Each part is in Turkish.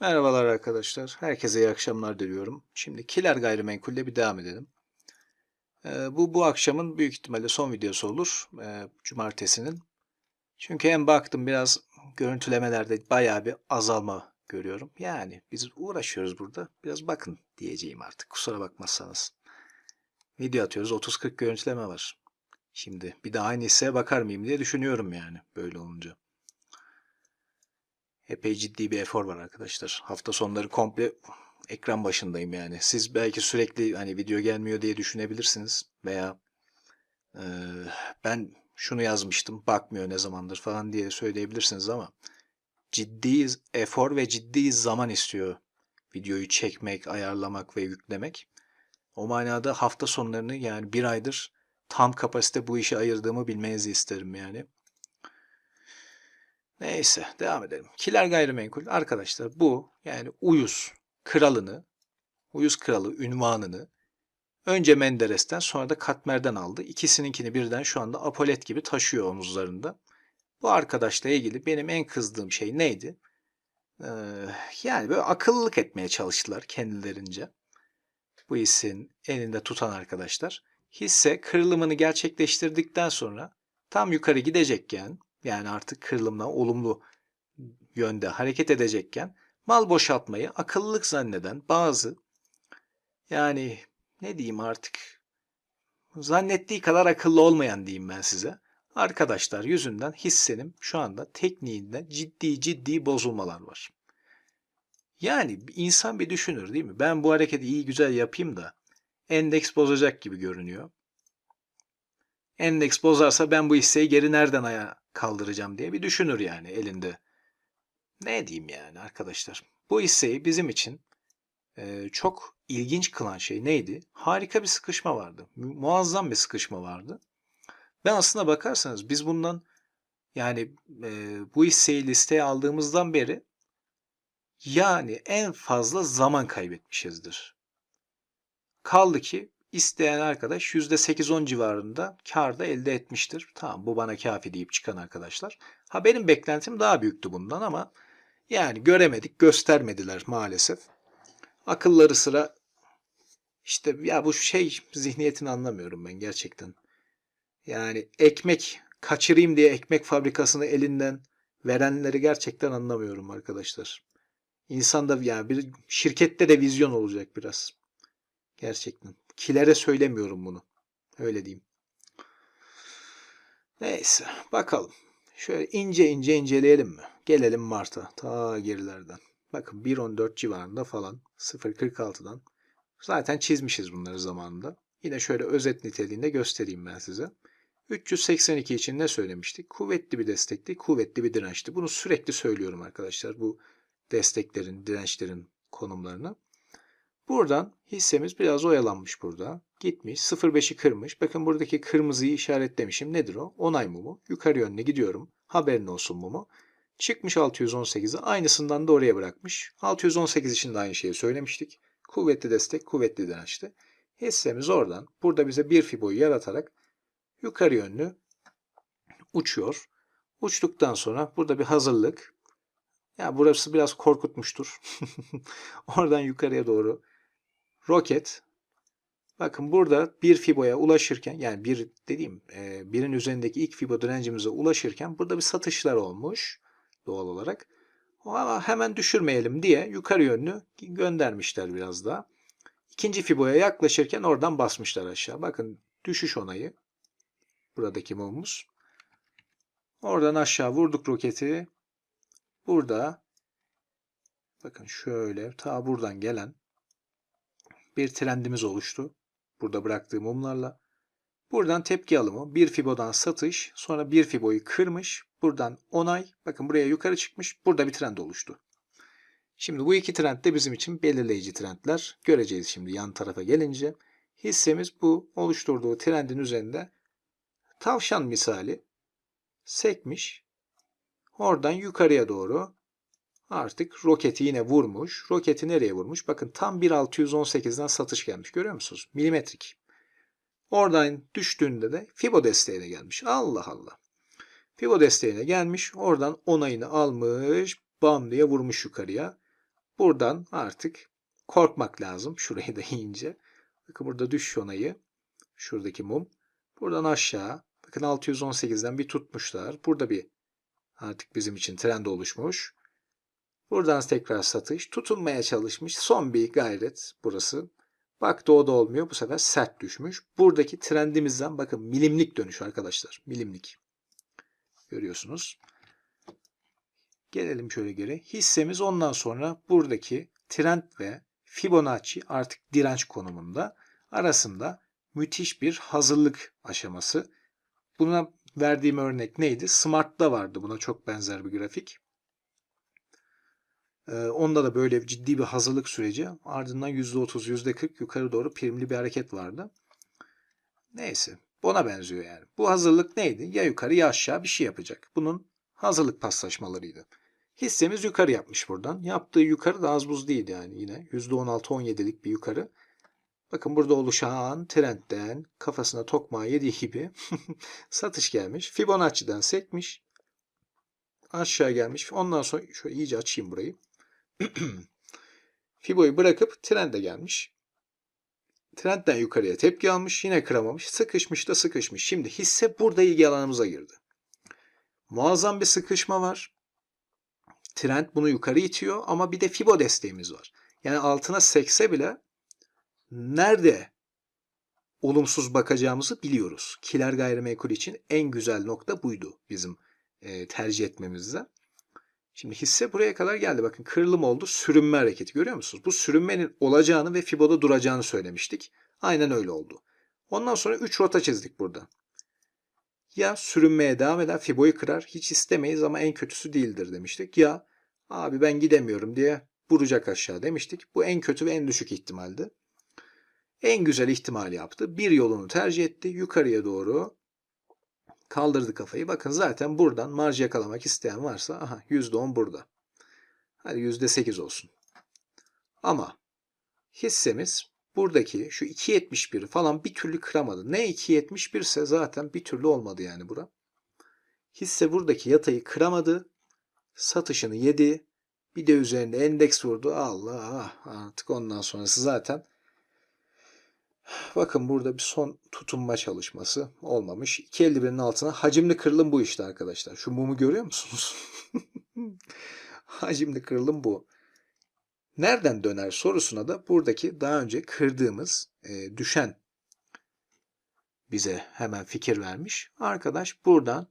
Merhabalar arkadaşlar. Herkese iyi akşamlar diliyorum. Şimdi Kiler Gayrimenkul'le bir devam edelim. Ee, bu bu akşamın büyük ihtimalle son videosu olur. Ee, cumartesinin. Çünkü hem baktım biraz görüntülemelerde bayağı bir azalma görüyorum. Yani biz uğraşıyoruz burada. Biraz bakın diyeceğim artık. Kusura bakmazsanız. Video atıyoruz. 30-40 görüntüleme var. Şimdi bir de aynı hisseye bakar mıyım diye düşünüyorum yani böyle olunca. Epey ciddi bir efor var arkadaşlar. Hafta sonları komple ekran başındayım yani. Siz belki sürekli hani video gelmiyor diye düşünebilirsiniz veya e, ben şunu yazmıştım bakmıyor ne zamandır falan diye söyleyebilirsiniz ama ciddi efor ve ciddi zaman istiyor videoyu çekmek, ayarlamak ve yüklemek. O manada hafta sonlarını yani bir aydır tam kapasite bu işe ayırdığımı bilmenizi isterim yani. Neyse devam edelim. Kiler gayrimenkul arkadaşlar bu yani Uyuz kralını, Uyuz kralı ünvanını önce Menderes'ten sonra da Katmer'den aldı. İkisininkini birden şu anda apolet gibi taşıyor omuzlarında. Bu arkadaşla ilgili benim en kızdığım şey neydi? Ee, yani böyle akıllılık etmeye çalıştılar kendilerince. Bu hissin elinde tutan arkadaşlar. Hisse kırılımını gerçekleştirdikten sonra tam yukarı gidecekken yani artık kırılımla olumlu yönde hareket edecekken mal boşaltmayı akıllılık zanneden bazı yani ne diyeyim artık zannettiği kadar akıllı olmayan diyeyim ben size. Arkadaşlar yüzünden hissenim şu anda tekniğinde ciddi ciddi bozulmalar var. Yani insan bir düşünür değil mi? Ben bu hareketi iyi güzel yapayım da endeks bozacak gibi görünüyor. Endeks bozarsa ben bu hisseyi geri nereden kaldıracağım diye bir düşünür yani elinde. Ne diyeyim yani arkadaşlar. Bu hisseyi bizim için e, çok ilginç kılan şey neydi? Harika bir sıkışma vardı. Mu- Muazzam bir sıkışma vardı. Ben aslına bakarsanız biz bundan yani e, bu hisseyi listeye aldığımızdan beri yani en fazla zaman kaybetmişizdir. Kaldı ki isteyen arkadaş %8-10 civarında kar da elde etmiştir. Tamam bu bana kafi deyip çıkan arkadaşlar. Ha benim beklentim daha büyüktü bundan ama yani göremedik, göstermediler maalesef. Akılları sıra işte ya bu şey zihniyetini anlamıyorum ben gerçekten. Yani ekmek kaçırayım diye ekmek fabrikasını elinden verenleri gerçekten anlamıyorum arkadaşlar. İnsanda yani bir şirkette de vizyon olacak biraz. Gerçekten. Kilere söylemiyorum bunu. Öyle diyeyim. Neyse bakalım. Şöyle ince ince inceleyelim mi? Gelelim Mart'a. Ta gerilerden. Bakın 1.14 civarında falan. 0.46'dan. Zaten çizmişiz bunları zamanında. Yine şöyle özet niteliğinde göstereyim ben size. 382 için ne söylemiştik? Kuvvetli bir destekti, kuvvetli bir dirençti. Bunu sürekli söylüyorum arkadaşlar. Bu desteklerin, dirençlerin konumlarını. Buradan hissemiz biraz oyalanmış burada. Gitmiş 0.5'i kırmış. Bakın buradaki kırmızıyı işaretlemişim. Nedir o? Onay mumu. Yukarı yönüne gidiyorum. Haberin olsun mumu. Çıkmış 618'i aynısından da oraya bırakmış. 618 için de aynı şeyi söylemiştik. Kuvvetli destek, kuvvetli dirençti. Hissemiz oradan burada bize bir fiboyu yaratarak yukarı yönlü uçuyor. Uçtuktan sonra burada bir hazırlık. Ya burası biraz korkutmuştur. Oradan yukarıya doğru roket. Bakın burada bir fiboya ulaşırken yani bir dediğim e, birin üzerindeki ilk fibo direncimize ulaşırken burada bir satışlar olmuş doğal olarak. Ama hemen düşürmeyelim diye yukarı yönlü göndermişler biraz daha. İkinci fiboya yaklaşırken oradan basmışlar aşağı. Bakın düşüş onayı. Buradaki mumumuz. Oradan aşağı vurduk roketi. Burada bakın şöyle ta buradan gelen bir trendimiz oluştu. Burada bıraktığım mumlarla. Buradan tepki alımı, bir fibodan satış, sonra bir fiboyu kırmış. Buradan onay, bakın buraya yukarı çıkmış. Burada bir trend oluştu. Şimdi bu iki trend de bizim için belirleyici trendler. Göreceğiz şimdi yan tarafa gelince. Hissemiz bu oluşturduğu trendin üzerinde tavşan misali sekmiş. Oradan yukarıya doğru artık roketi yine vurmuş. Roketi nereye vurmuş? Bakın tam 1.618'den satış gelmiş. Görüyor musunuz? Milimetrik. Oradan düştüğünde de Fibo desteğine gelmiş. Allah Allah. Fibo desteğine gelmiş. Oradan onayını almış. Bam diye vurmuş yukarıya. buradan artık korkmak lazım. Şurayı da yiyince. Bakın burada düş onayı. Şuradaki mum. Buradan aşağı. Bakın 618'den bir tutmuşlar. Burada bir artık bizim için trend oluşmuş. Buradan tekrar satış. Tutunmaya çalışmış. Son bir gayret burası. Baktı o da olmuyor. Bu sefer sert düşmüş. Buradaki trendimizden bakın milimlik dönüş arkadaşlar. Milimlik. Görüyorsunuz. Gelelim şöyle geri. Hissemiz ondan sonra buradaki trend ve Fibonacci artık direnç konumunda arasında müthiş bir hazırlık aşaması. Buna verdiğim örnek neydi? Smart'ta vardı buna çok benzer bir grafik. Ee, onda da böyle ciddi bir hazırlık süreci. Ardından %30, %40 yukarı doğru primli bir hareket vardı. Neyse. Buna benziyor yani. Bu hazırlık neydi? Ya yukarı ya aşağı bir şey yapacak. Bunun hazırlık paslaşmalarıydı. Hissemiz yukarı yapmış buradan. Yaptığı yukarı da az buz değil yani yine. %16-17'lik bir yukarı. Bakın burada oluşan trendden kafasına tokmağı yediği gibi satış gelmiş. Fibonacci'den sekmiş. Aşağı gelmiş. Ondan sonra şöyle iyice açayım burayı. Fibo'yu bırakıp trende gelmiş. Trendden yukarıya tepki almış. Yine kıramamış. Sıkışmış da sıkışmış. Şimdi hisse burada ilgi alanımıza girdi. Muazzam bir sıkışma var. Trend bunu yukarı itiyor ama bir de Fibo desteğimiz var. Yani altına sekse bile nerede olumsuz bakacağımızı biliyoruz. Kiler gayrimenkul için en güzel nokta buydu bizim e, tercih etmemizde. Şimdi hisse buraya kadar geldi. Bakın kırılım oldu. Sürünme hareketi görüyor musunuz? Bu sürünmenin olacağını ve Fibo'da duracağını söylemiştik. Aynen öyle oldu. Ondan sonra 3 rota çizdik burada. Ya sürünmeye devam eder Fibo'yu kırar hiç istemeyiz ama en kötüsü değildir demiştik. Ya abi ben gidemiyorum diye vuracak aşağı demiştik. Bu en kötü ve en düşük ihtimaldi. En güzel ihtimali yaptı. Bir yolunu tercih etti. Yukarıya doğru kaldırdı kafayı. Bakın zaten buradan marj yakalamak isteyen varsa aha %10 burada. Hadi %8 olsun. Ama hissemiz buradaki şu 2.71 falan bir türlü kıramadı. Ne 2.71 ise zaten bir türlü olmadı yani bura. Hisse buradaki yatayı kıramadı. Satışını yedi. Bir de üzerinde endeks vurdu. Allah artık ondan sonrası zaten Bakın burada bir son tutunma çalışması olmamış. 2.51'in altına hacimli kırılım bu işte arkadaşlar. Şu mumu görüyor musunuz? hacimli kırılım bu. Nereden döner sorusuna da buradaki daha önce kırdığımız e, düşen bize hemen fikir vermiş. Arkadaş buradan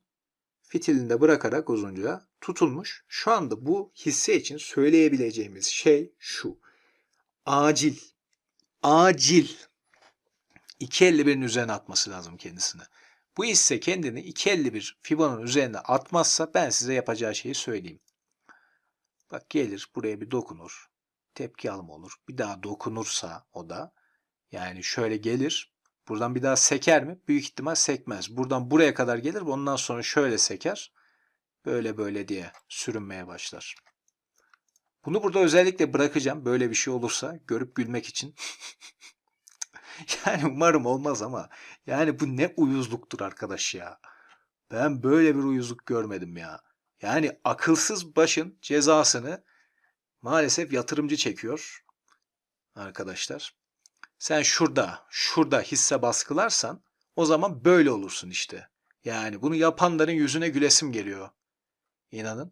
fitilinde bırakarak uzunca tutulmuş. Şu anda bu hisse için söyleyebileceğimiz şey şu. Acil. Acil 2.51'in üzerine atması lazım kendisini. Bu hisse kendini 2.51 Fibon'un üzerine atmazsa ben size yapacağı şeyi söyleyeyim. Bak gelir buraya bir dokunur. Tepki alma olur. Bir daha dokunursa o da yani şöyle gelir. Buradan bir daha seker mi? Büyük ihtimal sekmez. Buradan buraya kadar gelir. Ondan sonra şöyle seker. Böyle böyle diye sürünmeye başlar. Bunu burada özellikle bırakacağım. Böyle bir şey olursa görüp gülmek için. Yani umarım olmaz ama yani bu ne uyuzluktur arkadaş ya. Ben böyle bir uyuzluk görmedim ya. Yani akılsız başın cezasını maalesef yatırımcı çekiyor arkadaşlar. Sen şurada, şurada hisse baskılarsan o zaman böyle olursun işte. Yani bunu yapanların yüzüne gülesim geliyor. İnanın.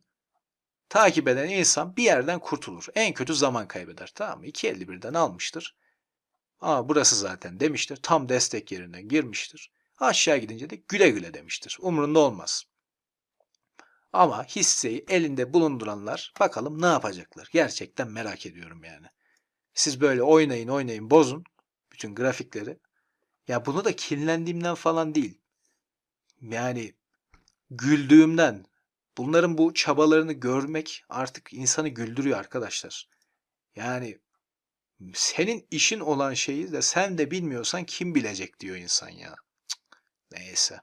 Takip eden insan bir yerden kurtulur. En kötü zaman kaybeder. Tamam mı? 2.51'den almıştır. Aa burası zaten demiştir. Tam destek yerine girmiştir. Aşağı gidince de güle güle demiştir. Umurunda olmaz. Ama hisseyi elinde bulunduranlar bakalım ne yapacaklar. Gerçekten merak ediyorum yani. Siz böyle oynayın oynayın bozun bütün grafikleri. Ya bunu da kinlendiğimden falan değil. Yani güldüğümden bunların bu çabalarını görmek artık insanı güldürüyor arkadaşlar. Yani senin işin olan şeyi de sen de bilmiyorsan kim bilecek diyor insan ya. Neyse.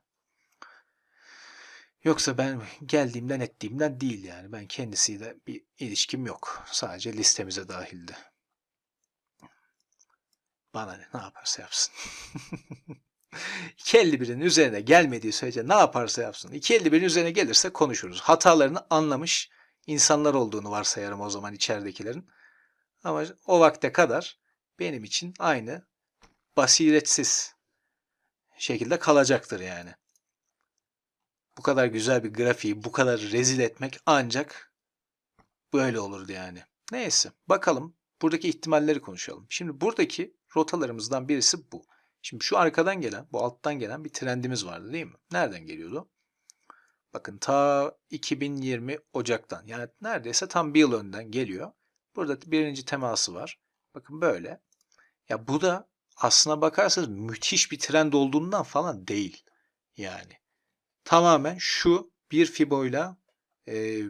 Yoksa ben geldiğimden ettiğimden değil yani. Ben kendisiyle bir ilişkim yok. Sadece listemize dahildi. Bana ne, ne yaparsa yapsın. 251'in üzerine gelmediği sürece ne yaparsa yapsın. 251'in üzerine gelirse konuşuruz. Hatalarını anlamış insanlar olduğunu varsayarım o zaman içeridekilerin. Ama o vakte kadar benim için aynı basiretsiz şekilde kalacaktır yani. Bu kadar güzel bir grafiği bu kadar rezil etmek ancak böyle olurdu yani. Neyse bakalım buradaki ihtimalleri konuşalım. Şimdi buradaki rotalarımızdan birisi bu. Şimdi şu arkadan gelen, bu alttan gelen bir trendimiz vardı değil mi? Nereden geliyordu? Bakın ta 2020 Ocak'tan yani neredeyse tam bir yıl önden geliyor. Burada birinci teması var. Bakın böyle. Ya bu da aslına bakarsanız müthiş bir trend olduğundan falan değil. Yani tamamen şu bir fiboyla e,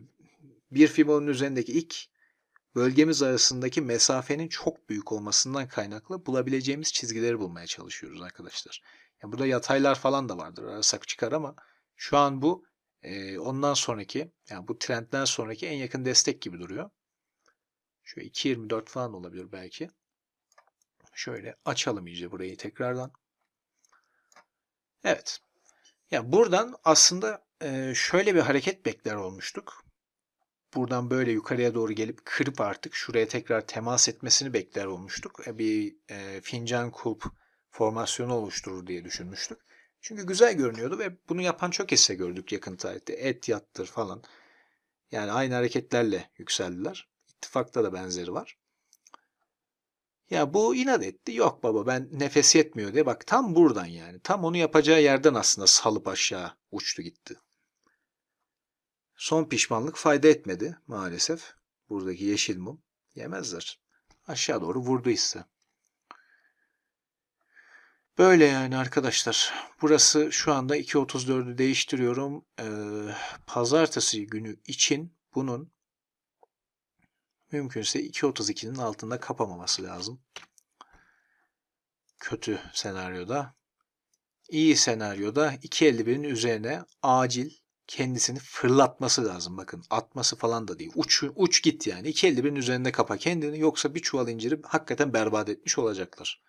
bir fibonun üzerindeki ilk bölgemiz arasındaki mesafenin çok büyük olmasından kaynaklı bulabileceğimiz çizgileri bulmaya çalışıyoruz arkadaşlar. Yani burada yataylar falan da vardır arasak çıkar ama şu an bu e, ondan sonraki yani bu trendden sonraki en yakın destek gibi duruyor. Şöyle 2.24 falan olabilir belki. Şöyle açalım iyice burayı tekrardan. Evet. Ya buradan aslında e, şöyle bir hareket bekler olmuştuk. Buradan böyle yukarıya doğru gelip kırıp artık şuraya tekrar temas etmesini bekler olmuştuk. E, bir e, fincan kulp formasyonu oluşturur diye düşünmüştük. Çünkü güzel görünüyordu ve bunu yapan çok hisse gördük yakın tarihte. Et yattır falan. Yani aynı hareketlerle yükseldiler. İttifakta da benzeri var. Ya bu inat etti. Yok baba ben nefes yetmiyor diye. Bak tam buradan yani. Tam onu yapacağı yerden aslında salıp aşağı uçtu gitti. Son pişmanlık fayda etmedi maalesef. Buradaki yeşil mum yemezler. Aşağı doğru vurdu ise. Böyle yani arkadaşlar. Burası şu anda 2.34'ü değiştiriyorum. Ee, pazartesi günü için bunun mümkünse 2.32'nin altında kapamaması lazım. Kötü senaryoda. İyi senaryoda 2.51'in üzerine acil kendisini fırlatması lazım. Bakın atması falan da değil. Uç, uç git yani. 2.51'in üzerinde kapa kendini yoksa bir çuval inciri hakikaten berbat etmiş olacaklar.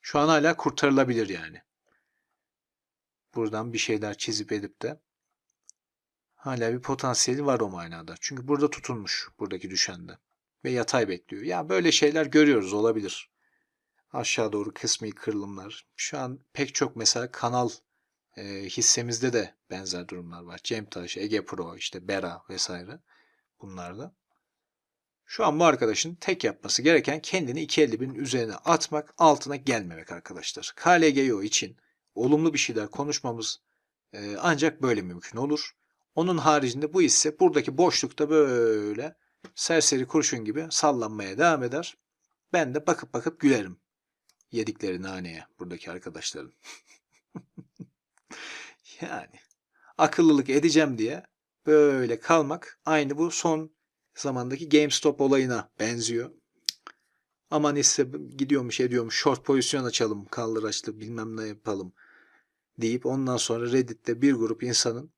Şu an hala kurtarılabilir yani. Buradan bir şeyler çizip edip de hala bir potansiyeli var o manada. Çünkü burada tutunmuş buradaki düşende ve yatay bekliyor. Ya böyle şeyler görüyoruz olabilir. Aşağı doğru kısmi kırılımlar. Şu an pek çok mesela kanal e, hissemizde de benzer durumlar var. Cemtaş, Ege Pro, işte Bera vesaire bunlarda. Şu an bu arkadaşın tek yapması gereken kendini 2.51'in üzerine atmak, altına gelmemek arkadaşlar. KLGO için olumlu bir şeyler konuşmamız e, ancak böyle mümkün olur. Onun haricinde bu ise buradaki boşlukta böyle serseri kurşun gibi sallanmaya devam eder. Ben de bakıp bakıp gülerim yedikleri naneye buradaki arkadaşların. yani akıllılık edeceğim diye böyle kalmak aynı bu son zamandaki GameStop olayına benziyor. Aman ise gidiyormuş ediyormuş short pozisyon açalım kaldıraçlı bilmem ne yapalım deyip ondan sonra Reddit'te bir grup insanın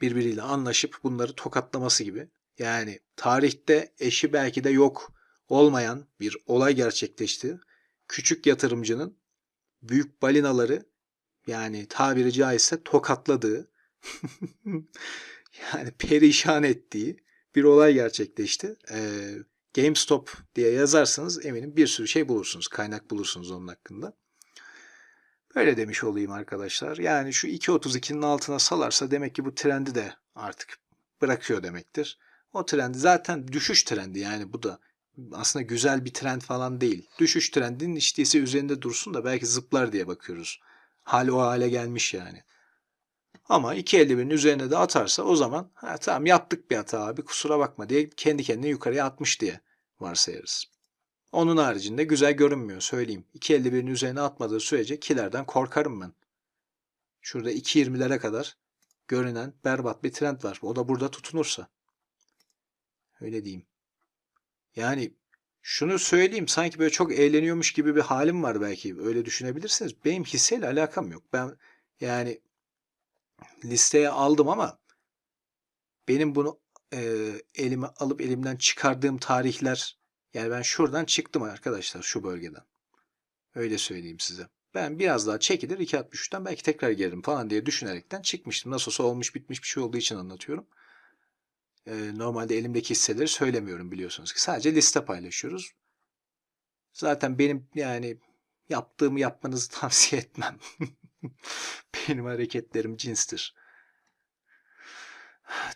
birbiriyle anlaşıp bunları tokatlaması gibi. Yani tarihte eşi belki de yok olmayan bir olay gerçekleşti. Küçük yatırımcının büyük balinaları yani tabiri caizse tokatladığı yani perişan ettiği bir olay gerçekleşti. Ee, GameStop diye yazarsanız eminim bir sürü şey bulursunuz. Kaynak bulursunuz onun hakkında. Böyle demiş olayım arkadaşlar. Yani şu 2.32'nin altına salarsa demek ki bu trendi de artık bırakıyor demektir. O trendi zaten düşüş trendi yani bu da aslında güzel bir trend falan değil. Düşüş trendinin işteyse üzerinde dursun da belki zıplar diye bakıyoruz. Hal o hale gelmiş yani. Ama 2.51'in üzerine de atarsa o zaman ha, tamam yaptık bir hata abi kusura bakma diye kendi kendine yukarıya atmış diye varsayarız. Onun haricinde güzel görünmüyor söyleyeyim. 2.51'in üzerine atmadığı sürece kilerden korkarım ben. Şurada 2.20'lere kadar görünen berbat bir trend var. O da burada tutunursa. Öyle diyeyim. Yani şunu söyleyeyim sanki böyle çok eğleniyormuş gibi bir halim var belki. Öyle düşünebilirsiniz. Benim hisseyle alakam yok. Ben yani listeye aldım ama benim bunu e, elime alıp elimden çıkardığım tarihler yani ben şuradan çıktım arkadaşlar şu bölgeden. Öyle söyleyeyim size. Ben biraz daha çekilir 2.63'ten belki tekrar gelirim falan diye düşünerekten çıkmıştım. Nasıl olsa olmuş bitmiş bir şey olduğu için anlatıyorum. E, normalde elimdeki hisseleri söylemiyorum biliyorsunuz ki. Sadece liste paylaşıyoruz. Zaten benim yani yaptığımı yapmanızı tavsiye etmem. benim hareketlerim cinstir.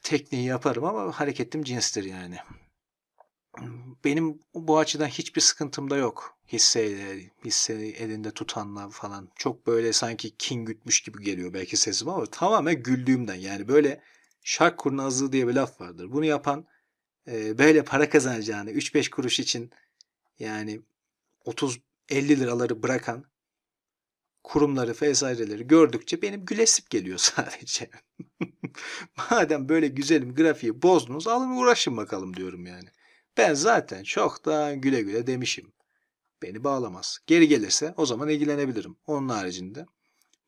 Tekniği yaparım ama hareketim cinstir yani. Benim bu açıdan hiçbir sıkıntım da yok. Hisseyle, hisse elinde tutanla falan. Çok böyle sanki kin gütmüş gibi geliyor belki sesim ama tamamen güldüğümden. Yani böyle şark kurnazlığı diye bir laf vardır. Bunu yapan e, böyle para kazanacağını 3-5 kuruş için yani 30-50 liraları bırakan kurumları vesaireleri gördükçe benim gülesip geliyor sadece. Madem böyle güzelim grafiği bozdunuz alın uğraşın bakalım diyorum yani. Ben zaten çoktan güle güle demişim. Beni bağlamaz. Geri gelirse o zaman ilgilenebilirim. Onun haricinde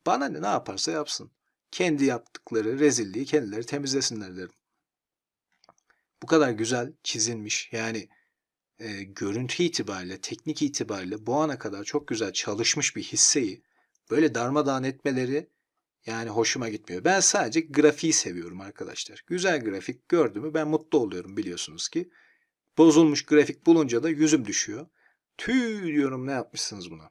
bana ne, ne yaparsa yapsın. Kendi yaptıkları rezilliği kendileri temizlesinler derim. Bu kadar güzel çizilmiş yani e, görüntü itibariyle, teknik itibariyle bu ana kadar çok güzel çalışmış bir hisseyi böyle darmadağın etmeleri yani hoşuma gitmiyor. Ben sadece grafiği seviyorum arkadaşlar. Güzel grafik gördüğümü ben mutlu oluyorum biliyorsunuz ki. Bozulmuş grafik bulunca da yüzüm düşüyor. Tüy diyorum ne yapmışsınız buna.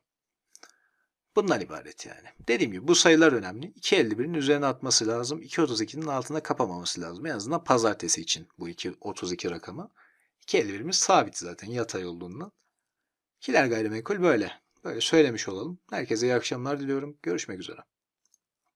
Bundan ibaret yani. Dediğim gibi bu sayılar önemli. 2.51'in üzerine atması lazım. 2.32'nin altına kapamaması lazım. En azından pazartesi için bu 2.32 rakamı. 2.51'imiz sabit zaten yatay olduğundan. Kiler gayrimenkul böyle. Böyle söylemiş olalım. Herkese iyi akşamlar diliyorum. Görüşmek üzere.